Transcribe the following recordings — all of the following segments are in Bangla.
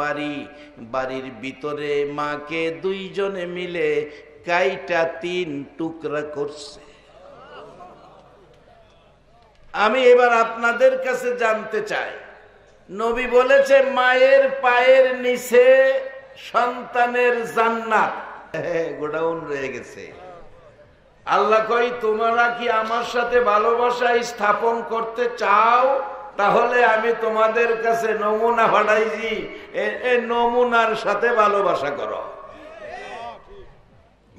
বাড়ি, বাড়ির ভিতরে মাকে দুইজনে মিলে কাইটা তিন টুকরা করছে। আমি এবার আপনাদের কাছে জানতে চাই, নবী বলেছে মায়ের পায়ের নিচে সন্তানের জান্নাত। গোডাউন রয়ে গেছে। আল্লাহ কই তোমরা কি আমার সাথে ভালোবাসা স্থাপন করতে চাও? তাহলে আমি তোমাদের কাছে নমুনা পাঠাইছি। এই নমুনার সাথে ভালোবাসা করো।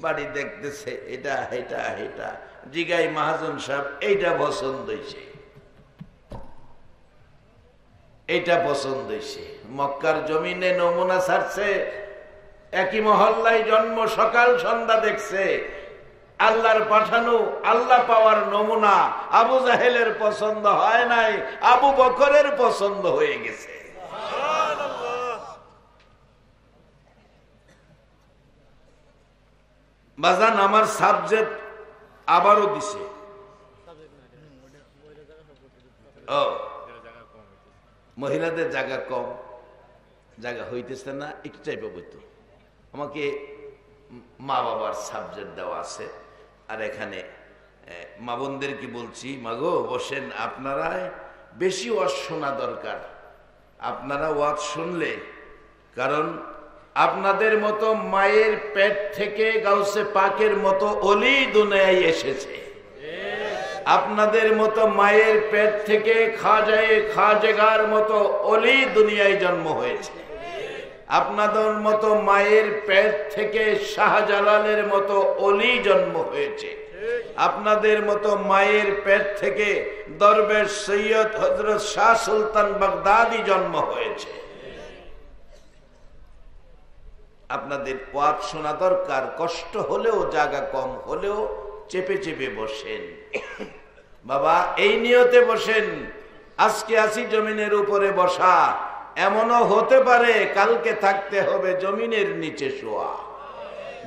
বাড়ি দেখতেছে, এটা এটা এটা। জিগাই মাহাজন সাহেব, এইটা পছন্দ হয়েছে এইটা পছন্দ হয়েছে মক্কার জমিনে নমুনা ছাড়ছে। একই মহল্লায় জন্ম, সকাল সন্ধ্যা দেখছে। আল্লাহর পাঠানো আল্লাহ পাওয়ার নমুনা আবু জাহেলের পছন্দ হয় নাই, আবু বকরের পছন্দ হয়ে গেছে। বাজান, আমার সাবজেক্ট আবারও দিছে। মহিলাদের জায়গা কম, জায়গা হইতেছে না, একটু চাইবে আমাকে মা বাবার সাবজেক্ট দেওয়া আছে। আর এখানে মা বোনদেরকে বলছি? মাগো বসেন আপনারা বেশি ওয়াজ শোনা দরকার। আপনারা ওয়াজ শুনলে, কারণ আপনাদের মতো মায়ের পেট থেকে গাউসে পাকের মতো অলি দুনিয়ায় এসেছে। আপনাদের মতো মায়ের পেট থেকে খাজায় খাজেগার মতো অলি দুনিয়ায় জন্ম হয়েছে। আপনাদের মতো মায়ের পেট থেকে শাহজালালের মতো অলি জন্ম হয়েছে। আপনাদের মতো মায়ের পেট থেকে দরবেশ সৈয়দ হজরত শাহ সুলতান বাগদাদি জন্ম হয়েছে। আপনাদের পথ শোনা দরকার, কষ্ট হলেও, জায়গা কম হলেও চেপে চেপে বসেন। বাবা, এই নিয়তে বসেন। আজকে আসি জমিনের উপরে বসা। এমনও হতে পারে কালকে থাকতে হবে জমিনের নিচে শোয়া।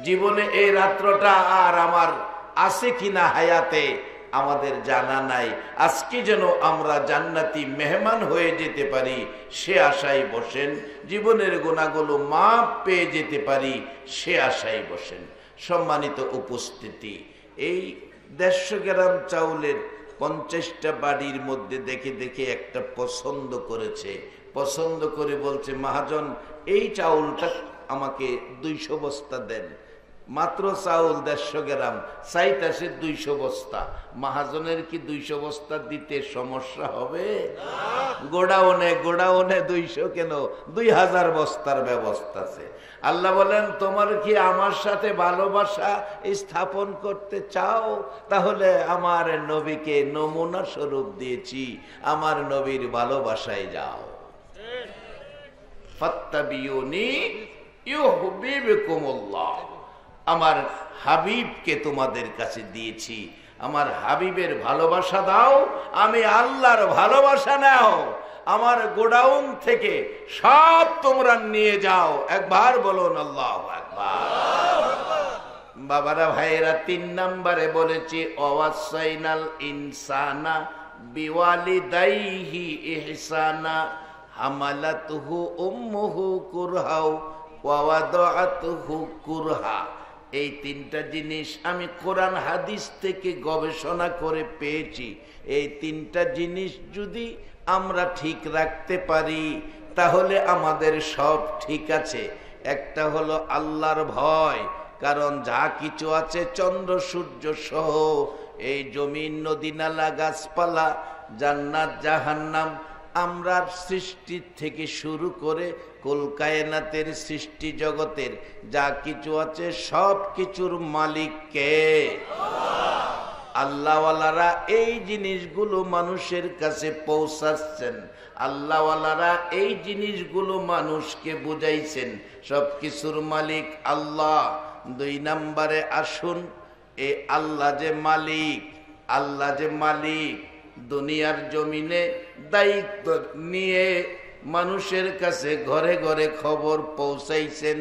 জীবনে এই রাত্রটা আর আমার আছে কিনা হায়াতে আমাদের জানা নাই। আজকে যেন আমরা জান্নাতি মেহমান হয়ে যেতে পারি, সে আশায় বসেন। জীবনের গোনাগুলো মাপ পেয়ে যেতে পারি, সে আশায় বসেন। সম্মানিত উপস্থিতি, এই দেড়শো গ্রাম চাউলের পঞ্চাশটা বাড়ির মধ্যে দেখে দেখে একটা পছন্দ করেছে। পছন্দ করে বলছে, মহাজন, এই চাউলটা আমাকে দুইশো বস্তা দেন। মাত্র চাউল দেড়শো গ্রাম চাইতাছে দুইশো বস্তা। মহাজনের কি দুইশো বস্তা দিতে সমস্যা হবে? গোডাউনে গোডাউনে দুইশো কেন? দুই হাজার বস্তার ব্যবস্থা আছে। আল্লাহ বলেন, তোমার কি আমার সাথে ভালোবাসা স্থাপন করতে চাও? তাহলে আমার নবীকে নমুনা স্বরূপ দিয়েছি। আমার নবীর ভালোবাসায় যাও। আমার হাবিবকে তোমাদের কাছে দিয়েছি। আমার হাবিবের ভালোবাসা দাও, আমি আল্লাহর ভালোবাসা নাও। আমার গোডাউন থেকে সব তোমরা নিয়ে যাও। একবার বলুন, আল্লাহ একবার বাবারা, ভাইয়েরা, তিন নম্বরে বলেছি, অওয়াসাইনাল ইনসানা বিওয়ালি দাইহি ইহসানা। হামালাতুহু উম্মুহু কুরহাও ওয়াওয়াদাতুহু কুরহা। এই তিনটা জিনিস আমি কোরআন হাদিস থেকে গবেষণা করে পেয়েছি। এই তিনটা জিনিস যদি আমরা ঠিক রাখতে পারি, তাহলে আমাদের সব ঠিক আছে। একটা হলো আল্লাহর ভয়, কারণ যা কিছু আছে চন্দ্র, সূর্য সহ, এই জমিন, নদী, নালা, গাছপালা, জান্নাত, জাহান্নাম আমরা সৃষ্টির থেকে শুরু করে কলকায়নাতের সৃষ্টি জগতের যা কিছু আছে, সব কিছুর মালিককে। আল্লাহওয়ালারা এই জিনিসগুলো মানুষের কাছে পৌঁছাচ্ছেন। আল্লাহওয়ালারা এই জিনিসগুলো মানুষকে বুঝাইছেন। সব কিছুর মালিক আল্লাহ। দুই নম্বরে আসুন, এ আল্লাহ যে মালিক, আল্লাহ যে মালিক। দুনিয়ার জমিনে দায়িত্ব নিয়ে মানুষের কাছে ঘরে ঘরে খবর পৌঁছাইছেন,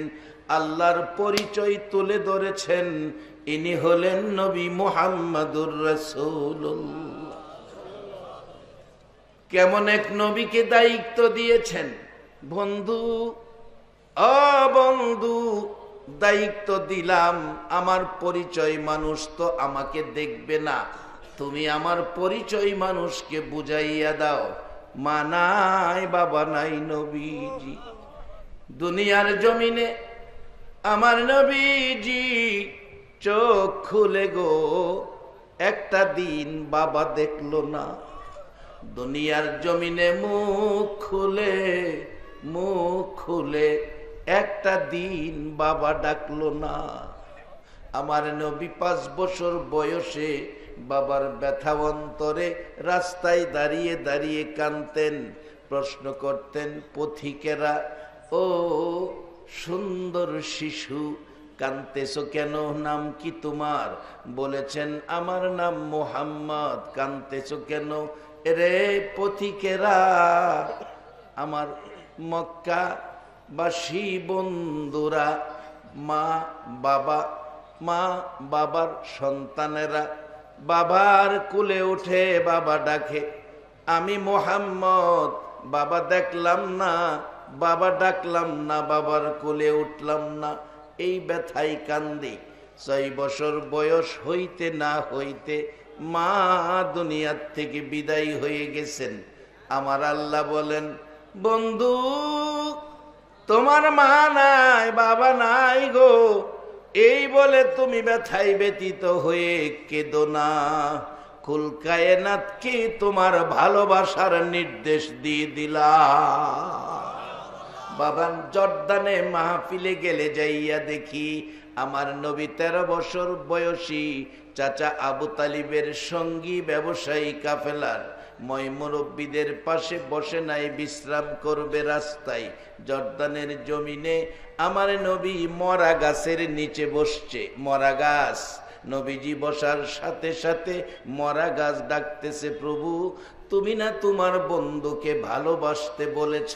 আল্লাহর পরিচয় তুলে ধরেছেন, ইনি হলেন নবী মোহাম্মদুর রসুল কেমন এক নবীকে দায়িত্ব দিয়েছেন? বন্ধু ও বন্ধু, দায়িত্ব দিলাম, আমার পরিচয় মানুষ তো আমাকে দেখবে না। তুমি আমার পরিচয় মানুষকে বুঝাইয়া দাও। মা নাই, বাবা নাই, নবীজি। দুনিয়ার জমিনে আমার নবীজি চোখ খুলে গো, একটা দিন বাবা দেখল না। দুনিয়ার জমিনে মুখ খুলে মুখ খুলে একটা দিন বাবা ডাকলো না। আমার নবী পাঁচ বছর বয়সে বাবার ব্যথা অন্তরে রাস্তায় দাঁড়িয়ে দাঁড়িয়ে কানতেন প্রশ্ন করতেন, পথিকেরা, ও সুন্দর শিশু কানতেছ কেন? নাম কি তোমার? বলেছেন, আমার নাম মোহাম্মদ কানতেছ কেন? রে পথিকেরা, আমার মক্কা বাসী বন্ধুরা, মা বাবা, মা বাবার সন্তানেরা বাবার কুলে উঠে বাবা ডাকে, আমি মোহাম্মদ, বাবা দেখলাম না, বাবা ডাকলাম না, বাবার কোলে উঠলাম না। এই ব্যথাই কান্দি, ছয় বছর বয়স হইতে না হইতে মা দুনিয়ার থেকে বিদায় হয়ে গেছেন। আমার আল্লাহ বলেন, বন্ধু, তোমার মা নাই, বাবা নাই গো এই বলে তুমি ব্যথাই ব্যতীত হয়ে কেদো না। কুল তোমার ভালোবাসার নির্দেশ দিয়ে দিলা। বাবান, জর্দানে মাহফিলে গেলে যাইয়া দেখি আমার নবী তেরো বছর বয়সী চাচা আবু তালিবের সঙ্গী ব্যবসায়ী কাফেলার। ময় মুরব্বীদের পাশে বসে নাই, বিশ্রাম করবে রাস্তায়। জর্দানের জমিনে আমার নবী মরা গাছের নিচে বসছে। মরা গাছ। নবীজি বসার সাথে সাথে মরা গাছ ডাকতেছে, প্রভু, তুমি না তোমার বন্ধুকে ভালোবাসতে বলেছ?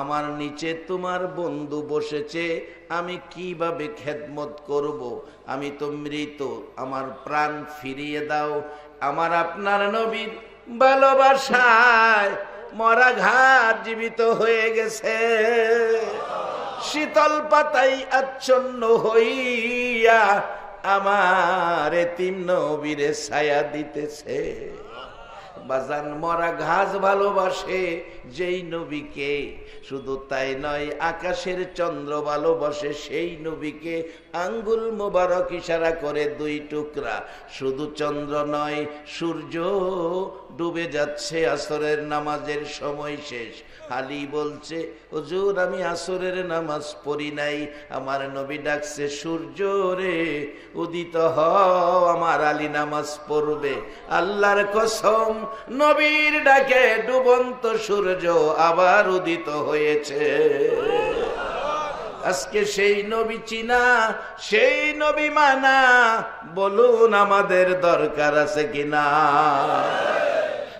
আমার নিচে তোমার বন্ধু বসেছে, আমি কীভাবে খেদমত করব। আমি তো মৃত, আমার প্রাণ ফিরিয়ে দাও। আমার আপনার নবীর ভালোবাসায় মরা ঘাট জীবিত হয়ে গেছে। শীতল পাতাই আচ্ছন্ন হইয়া আমার তিন নবীরে ছায়া দিতেছে। বাজান মরা ঘাস ভালোবাসে, যেই নবীকে। শুধু তাই নয়, আকাশের চন্দ্র ভালোবাসে, সেই নবীকে আঙ্গুল মোবারক ইশারা করে দুই টুকরা। শুধু চন্দ্র নয়, সূর্য ডুবে যাচ্ছে আসরের নামাজের সময় শেষ। আলী বলছে, হুজুর, আমি আসরের নামাজ পড়ি নাই। আমার নবী ডাকছে, সূর্য রে, উদিত হ আমার আলী নামাজ পড়বে। আল্লাহর কসম নবীর ডাকে ডুবন্ত সূর্য আবার উদিত হয়েছে। আজকে সেই নবী চিনা, সেই নবী মানা, বলুন আমাদের দরকার আছে কিনা?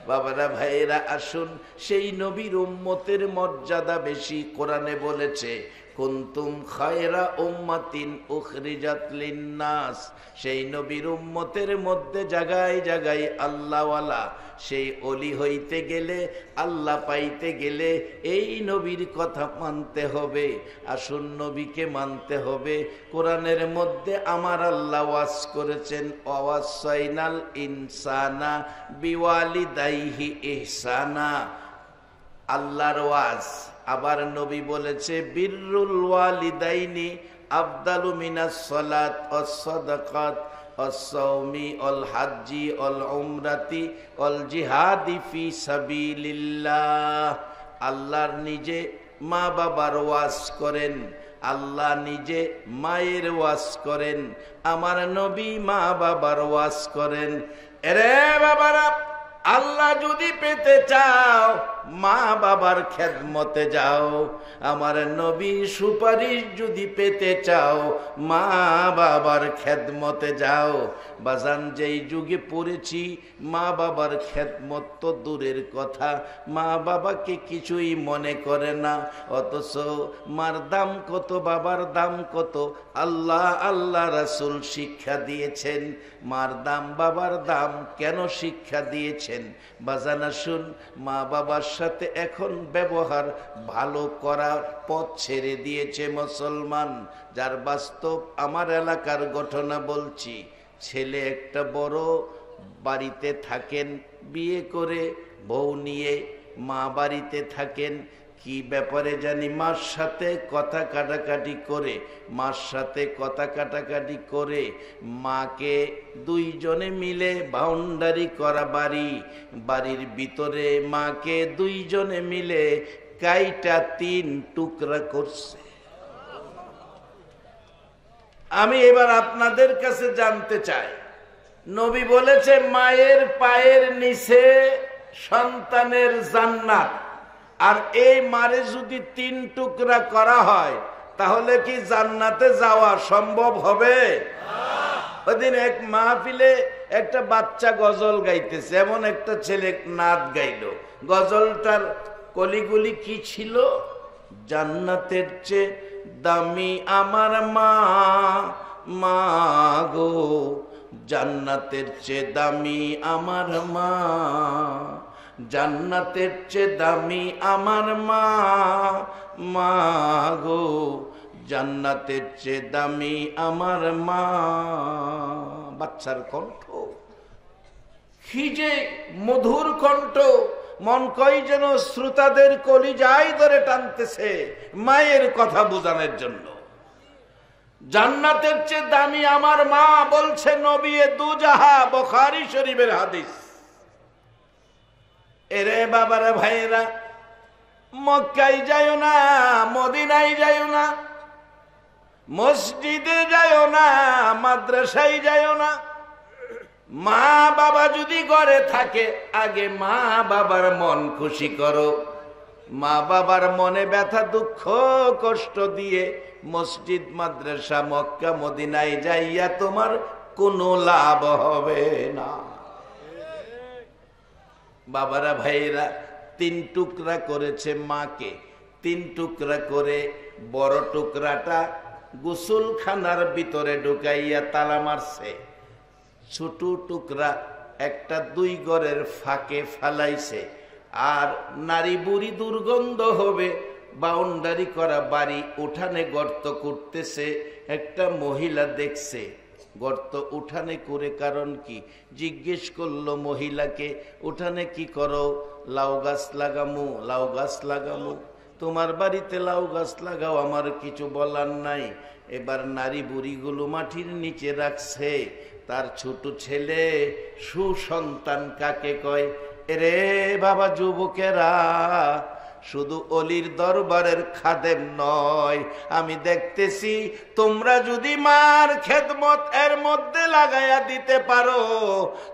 বাবারা, ভাইয়েরা, আসুন, সেই নবীর উম্মতের মর্যাদা বেশি কোরআনে বলেছে। কুন্তুম খায়রা উম্মাতিন উখরিজাত লিন্নাস। সেই নবীর উম্মতের মধ্যে জায়গায় জায়গায় আল্লাহওয়ালা, সেই অলি হইতে গেলে, আল্লাহ পাইতে গেলে এই নবীর কথা মানতে হবে। আসুন নবীকে মানতে হবে। কোরআনের মধ্যে আমার আল্লাহ ওয়াজ করেছেন অওয়াসাইনাল ইনসানা বিওয়ালি দাইহি ইহসানা। আল্লাহর ওয়াজ। আবার নবী বলেছে বিরুল ওয়ালিদাইনি আবদালু মিনাস সালাত অসদাকাত অসৌমি অল হাজ্জি অল উমরাতি অল জিহাদি ফি সাবিলিল্লাহ। আল্লাহর নিজে মা বাবার ওয়াজ করেন, আল্লাহ নিজে মায়ের ওয়াজ করেন, আমার নবী মা বাবার ওয়াজ করেন। এরে বাবারা, আল্লাহ যদি পেতে চাও মা বাবার খেদমতে যাও। আমার নবী সুপারিশ যদি পেতে চাও, মা বাবার খেদমতে যাও। বাজান যেই যুগে পড়েছি, মা বাবার খেদমত তো দূরের কথা। মা বাবাকে কিছুই মনে করে না। অথচ মার দাম কত, বাবার দাম কত? আল্লাহ আল্লাহ রাসুল শিক্ষা দিয়েছেন। মার দাম, বাবার দাম কেন শিক্ষা দিয়েছেন? বাজানা শুন মা বাবার সাথে এখন ব্যবহার ভালো করার পথ ছেড়ে দিয়েছে মুসলমান। যার বাস্তব আমার এলাকার ঘটনা বলছি, ছেলে একটা বড়, বাড়িতে থাকেন, বিয়ে করে বউ নিয়ে মা বাড়িতে থাকেন কি ব্যাপারে জানি মার সাথে কথা কাটাকাটি করে, মার সাথে কথা কাটাকাটি করে, মাকে দুইজনে মিলে বাউন্ডারি করা বাড়ি, বাড়ির ভিতরে মাকে দুইজনে মিলে কাইটা তিন টুকরা করছে। আমি এবার আপনাদের কাছে জানতে চাই, নবী বলেছে মায়ের পায়ের নিচে সন্তানের জান্নাত। আর এই মারে যদি তিন টুকরা করা হয়, তাহলে কি জান্নাতে যাওয়া সম্ভব হবে? ওদিন এক মাহফিলে একটা বাচ্চা গজল গাইতেছে, এমন একটা ছেলে নাদ গাইল। গজলটার কলিগুলি কি ছিল? জান্নাতের চেয়ে দামি আমার মা মা গো। জান্নাতের চেয়ে দামি আমার মা। জান্নাতের চেয়ে দামি আমার মা। মা গো, জান্নাতের চেয়ে দামি আমার মা। বাচ্চার কণ্ঠ, কি যে মধুর কণ্ঠ। মন কই যেন শ্রোতাদের কলিজাই ধরে টানতেছে মায়ের কথা বোঝানোর জন্য। জান্নাতের চেয়ে দামি আমার মা বলছে নবী দুজাহা বখারি শরীফের হাদিস। এরে বাবারা ভাইয়েরা মক্কাই যায় না মদিনাই যায় না, মসজিদে যায় না, মাদ্রাসায় যায় না। মা বাবা যদি ঘরে থাকে, আগে মা বাবার মন খুশি করো। মা বাবার মনে ব্যথা, দুঃখ, কষ্ট দিয়ে মসজিদ, মাদ্রাসা, মক্কা, মদিনায় যাইয়া তোমার কোনো লাভ হবে না। বাবারা, ভাইয়েরা, তিন টুকরা করেছে মাকে। তিন টুকরা করে বড় টুকরাটা গোসলখানার ভিতরে ঢুকাইয়া তালা মারছে। ছোট টুকরা একটা দুই গড়ের ফাঁকে ফালাইছে। আর নারী বুড়ি দুর্গন্ধ হবে, বাউন্ডারি করা বাড়ি উঠানে গর্ত করতেছে, একটা মহিলা দেখছে। গর্ত উঠানে করে কারণ কি? জিজ্ঞেস করল মহিলাকে, উঠানে কি করো? লাউ গাছ লাগামু, লাউ গাছ লাগামু। তোমার বাড়িতে লাউ গাছ লাগাও, আমার কিছু বলার নাই। এবার নারী বুড়িগুলো মাটির নিচে রাখছে। তার ছোট ছেলে, সুসন্তান কাকে কয়? রে বাবা, যুবকেরা শুধু অলির দরবারের খাদেম নয়, আমি দেখতেছি তোমরা যদি মার খেদমত এর মধ্যে লাগাইয়া দিতে পারো,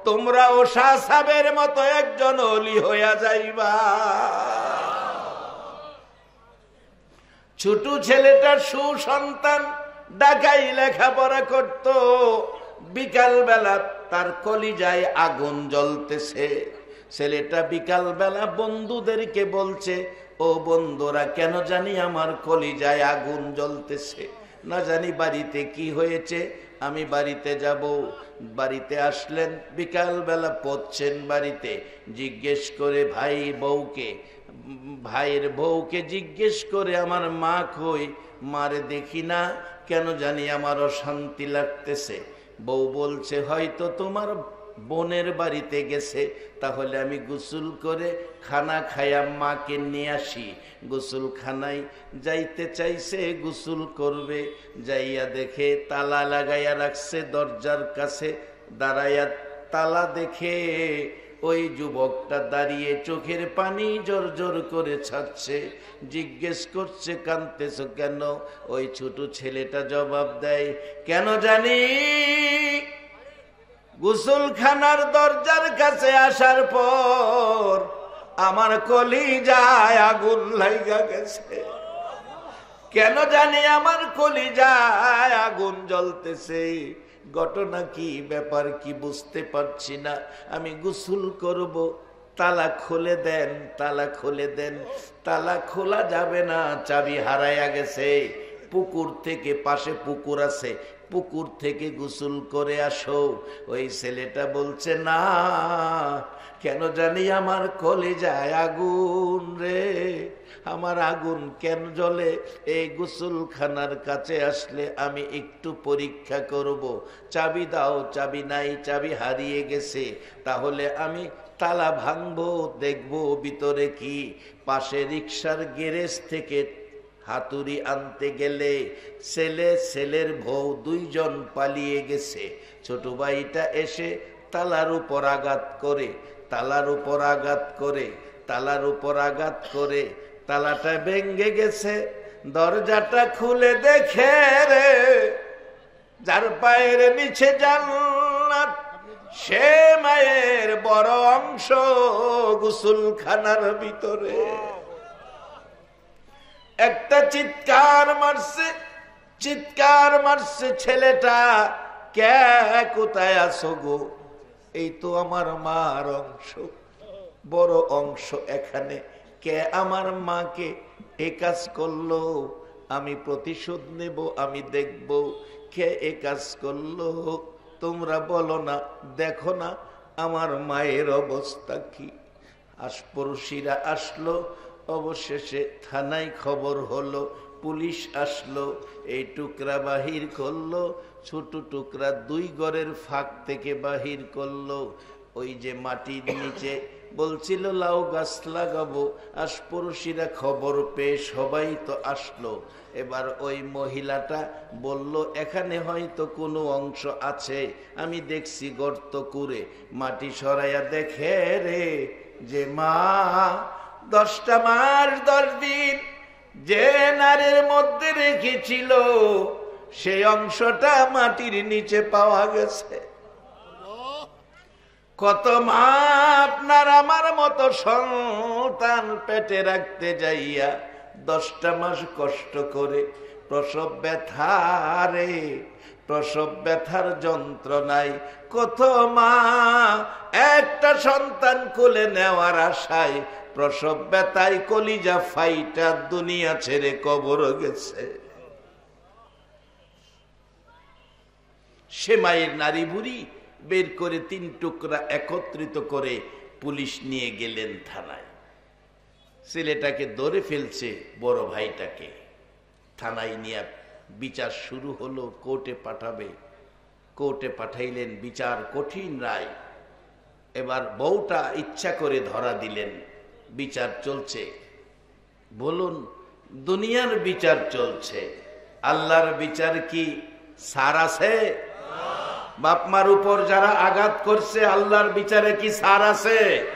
তোমরা ও সাহেবের মতো একজন অলি হইয়া যাইবা। ছোট ছেলেটার সুসন্তান, ডাকাই লেখাপড়া করত। বিকাল বেলা তার কলিজায় আগুন জ্বলতেছে। ছেলেটা বিকাল বেলা বন্ধুদেরকে বলছে, ও বন্ধুরা, কেন জানি আমার কলিজায় আগুন জ্বলতেছে। না জানি বাড়িতে কি হয়েছে, আমি বাড়িতে যাব। বাড়িতে আসলেন বিকাল বেলা পড়ছেন বাড়িতে। জিজ্ঞেস করে, ভাই বউকে? ভাইয়ের বউকে জিজ্ঞেস করে, আমার মা কই? মারে দেখি না, কেন জানি আমার অশান্তি লাগতেছে। বউ বলছে, হয়তো তোমার বোনের বাড়িতে গেছে, তাহলে আমি গোসল করে খানা খাইয়া মাকে নিয়ে আসি। গোসল খানায় যাইতে চাইছে, গোসল করবে। যাইয়া দেখে তালা লাগাইয়া রাখছে দরজার কাছে, দাঁড়াইয়া তালা দেখে ওই যুবকটা দাঁড়িয়ে চোখের পানি জোর জোর করে ছাড়ছে। জিজ্ঞেস করছে কানতেছ কেন? ওই ছোট ছেলেটা জবাব দেয়, কেন জানি? গুসলখানার দরজার কাছে আসার পর আমার কলি যায় আগুন লাইগা গেছে। কেন জানি আমার কলি যায় আগুন জ্বলতেছে। ঘটনা কি, ব্যাপার কি বুঝতে পারছি না। আমি গুসুল করব, তালা খুলে দেন, তালা খুলে দেন। তালা খোলা যাবে না, চাবি হারাইয়া গেছে। পুকুর থেকে পাশে পুকুর আছে পুকুর থেকে গোসল করে আসো। ওই ছেলেটা বলছে, না, কেন জানি আমার কলে যায় আগুন রে। আমার আগুন কেন জলে এই গোসলখানার কাছে আসলে আমি একটু পরীক্ষা করব। চাবি দাও, চাবি নাই, চাবি হারিয়ে গেছে। তাহলে আমি তালা ভাঙবো, দেখব ভিতরে কি? পাশে রিক্সার গ্যারেজ থেকে হাতুড়ি আনতে গেলে ছেলে, ছেলের বউ দুইজন পালিয়ে গেছে। ছোট ভাইটা এসে তালার উপর আঘাত করে, তালার উপর আঘাত করে, তালার উপর আঘাত করে, তালাটা ভেঙ্গে গেছে। দরজাটা খুলে দেখে রে, যার পায়ের নিচে জান্নাত, সে মায়ের বড় অংশ গুসুলখানার ভিতরে। একটা চিৎকার মারছে চিৎকার মারছে ছেলেটা, কে, কোথায় আসো গো? এই তো আমার মার অংশ, বড় অংশ এখানে। কে আমার মাকে এ কাজ করল? আমি প্রতিশোধ নেব, আমি দেখব। কে এ কাজ করল? তোমরা বলো না, দেখো না, আমার মায়ের অবস্থা কি? আশপড়শিরা আসলো অবশেষে থানায় খবর হলো, পুলিশ আসলো, এই টুকরা বাহির করল, ছোট টুকরা দুই গড়ের ফাঁক থেকে বাহির করল। ওই যে মাটির নিচে বলছিল, লাউ গাছ লাগাবো। আশপড়শিরা খবর পেয়ে সবাই তো আসলো। এবার ওই মহিলাটা বলল, এখানে হয়তো কোনো অংশ আছে, আমি দেখছি গর্ত করে মাটি সরাইয়া দেখে রে যে মা দশটা মাস, দশ দিন যে নারের মধ্যে রেখেছিল সেই অংশটা মাটির নিচে পাওয়া গেছে। কত মা আপনার আমার মতো সন্তান পেটে রাখতে যাইয়া দশটা মাস কষ্ট করে, প্রসব ব্যথারে প্রসব ব্যথার যন্ত্রণায় কত মা একটা সন্তান কোলে নেওয়ার আশায় প্রসব ব্যথায় কলিজা ফাইটা দুনিয়া ছেড়ে কবর গেছে। সে মায়ের নারী বুড়ি বের করে তিন টুকরা একত্রিত করে পুলিশ নিয়ে গেলেন থানায়। ছেলেটাকে ধরে ফেলছে বড় ভাইটাকে। থানায় নিয়ে বিচার শুরু হলো, কোর্টে পাঠাবে। কোর্টে পাঠাইলেন বিচার কঠিন রায়। এবার বউটা ইচ্ছা করে ধরা দিলেন। বিচার চলছে। বলুন, দুনিয়ার বিচার চলছে। আল্লাহর বিচার কি সার আছে? বাপমার উপর যারা আঘাত করছে, আল্লাহর বিচারে কি সার আছে?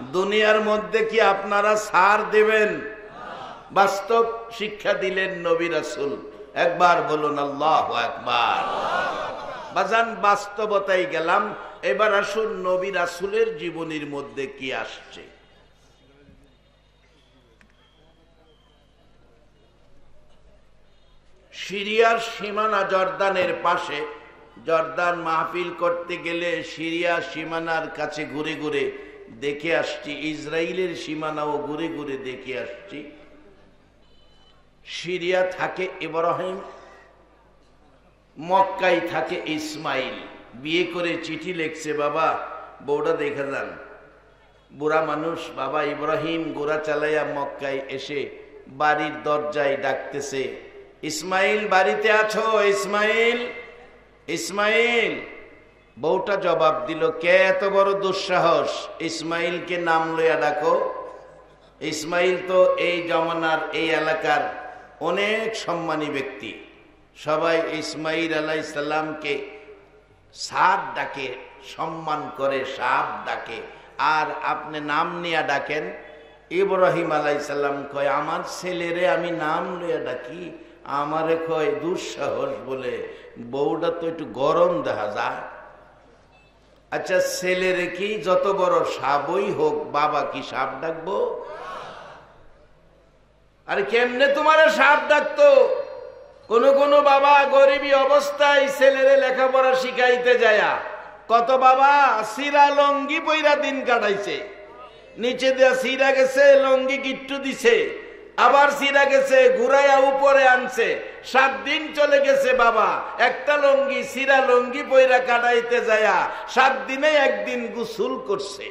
দুনিয়ার মধ্যে কি আপনারা সার দেবেন? বাস্তব শিক্ষা দিলেন নবী রাসুল। একবার বলুন, আল্লাহ একবার বাজান বাস্তবতাই গেলাম। এবার আসুন নবী রাসুলের জীবনীর মধ্যে কি আসছে? সিরিয়ার সীমানা জর্দানের পাশে। জর্দান মাহফিল করতে গেলে সিরিয়া সীমানার কাছে ঘুরে ঘুরে দেখে আসছি ইসরায়েলের সীমানাও ঘুরে ঘুরে দেখে আসছি। সিরিয়া থাকে ইব্রাহিম মক্কাই থাকে ইসমাইল। বিয়ে করে চিঠি লেখছে, বাবা, বউটা দেখা যান। বুড়া মানুষ, বাবা ইব্রাহিম গোড়া চালাইয়া মক্কায় এসে বাড়ির দরজায় ডাকতেছে ইসমাইল বাড়িতে আছো? ইসমাইল ইসমাইল। বউটা জবাব দিল, কে এত বড় দুঃসাহস? ইসমাইলকে নাম লইয়া ডাকো। ইসমাইল তো এই জমানার, এই এলাকার অনেক সম্মানী ব্যক্তি। সবাই ইসমাইল আলাহ ইসলামকে সাপ ডাকে, সম্মান করে সাপ ডাকে। আর আপনি নাম নিয়ে ডাকেন, ইব্রাহিম আলাইসাল্লাম কয়, আমার ছেলেরে আমি নাম লইয়া ডাকি। আমারে কয়, দুঃসাহস বলে বউটা তো একটু গরম দেখা যায়। আচ্ছা ছেলেরে কি যত বড় সাবই হোক, বাবা কি সাপ ডাকবো? আরে কেমনে তোমার সাপ ডাকতো? কোন কোন বাবা গরিবী অবস্থায় ছেলেরে লেখাপড়া শিখাইতে যায়া। কত বাবা সিরা লঙ্গি পইরা দিন কাটাইছে। নিচে দেয়া সিরা গেছে, লঙ্গি কিট্টু দিছে। আবার সিরা গেছে, ঘুরাইয়া উপরে আনছে। সাত দিন চলে গেছে বাবা। একটা লঙ্গি, সিরা লঙ্গি পয়রা কাটাইতে যায়া সাত দিনে একদিন গুসুল করছে।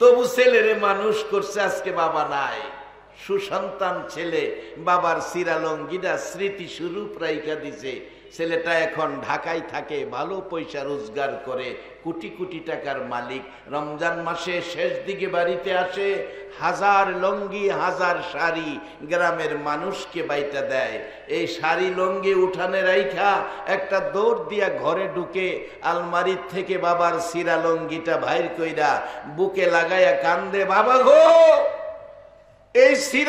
তবু ছেলেরে মানুষ করছে, আজকে বাবা নাই। সুসন্তান ছেলে, বাবার সিরা লঙ্গিটা স্মৃতি স্বরূপ রাইখা দিছে। ছেলেটা এখন ঢাকায় থাকে, ভালো পয়সা রোজগার করে, কোটি কোটি টাকার মালিক। রমজান মাসে শেষ দিকে বাড়িতে আসে, হাজার লঙ্গি, হাজার শাড়ি গ্রামের মানুষকে বাইটা দেয়। এই শাড়ি লঙ্গি উঠানে রাইখা একটা দৌড় দিয়া ঘরে ঢুকে আলমারির থেকে বাবার সিরা লঙ্গিটা ভাইর কইরা বুকে লাগাইয়া কান্দে, বাবা গো, এই সিরা